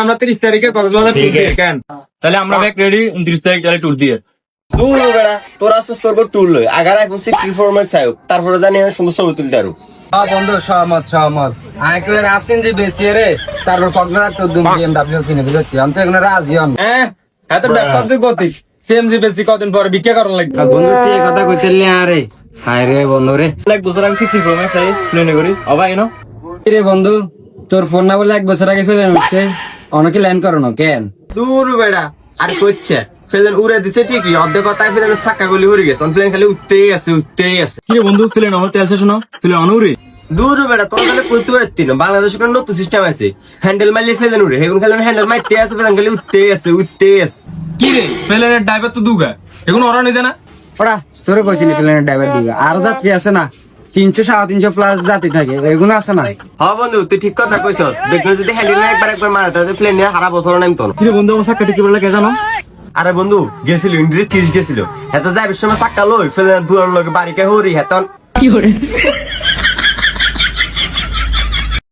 আমরা তিরিশ তারিখে কক্সবাজার ট্যুর দিয়ে কেন? তাহলে আমরা ব্যাগ রেডি উনত্রিশ তারিখ তাহলে ট্যুর দিয়ে। দূর বেড়া তোর তোর টুল লই। আগার আইফোন সিক্সটি ফোর ম্যাক্স আয়ো তারপরে জানি আমি সুন্দর ছবি তুলতে আরও হ্যাঁ বন্ধু সহমত সহমত। আমি কেউ আসছেন যে বেশি রে তারপর কক্সবাজার তো দুম বিএমডাব্লিউ কিনে বুঝছি আমি তো এখানে রাজি হন হ্যাঁ এত ব্যবসা তুই গতি সিএমজি বেশি কদিন পরে বিক্রি করার লাগবে। বন্ধু তুই এই কথা কইতে আরে। হায় রে বন্ধু রে। এক বছর আগে সিক্সটি ফোর ম্যাক্স আই প্লেনে করি। অবাই ন রে বন্ধু তোর ফোন না বলে এক বছর আগে ফেলে উঠছে অনেকে ল্যান্ড করো না কেন? দূর বেড়া আর কইছে ফেলেন উড়ে দিছে ঠিকই অর্ধেক কথায় ফেলেন গুলি উড়ে গেছে। প্লেন খালি উঠতেই আছে উঠতেই আছে। কি বন্ধু প্লেন আমার তেল শেষ না? অনুরি দূর বেড়া তোর তাহলে কইতে পারতি না। বাংলাদেশে কোনো নতুন সিস্টেম আছে। হ্যান্ডেল মারলে ফেলেন উড়ে। হেগুন খেলেন হ্যান্ডেল মারতে আছে ফেলেন খালি উঠতেই আছে উঠতেই আছে। কি রে প্লেনের ড্রাইভার তো দুগা। এখন ওরা নিতে না? ওরা তোরে কইছিলি প্লেনের ড্রাইভার দিবে আরও যাত্রী আছে না? তিনশো সাড়ে তিনশো প্লাস জাতি থাকে এগুলো আছে না? হ্যাঁ বন্ধু তুই ঠিক কথা কইছস। দেখলে যদি হ্যান্ডেল একবার একবার মারে তাহলে প্লেন নিয়ে সারা বছর নামতো না কিন্তু বন্ধু আমার সাক্ষাৎ কি বলে কে জানো? আরে বন্ধু গেছিল ইন্দ্রি কিস গেছিল। হেতে যাই সময় চাক্কা লই ফেলে দুয়ার লগে বাড়িকে হরি হেতন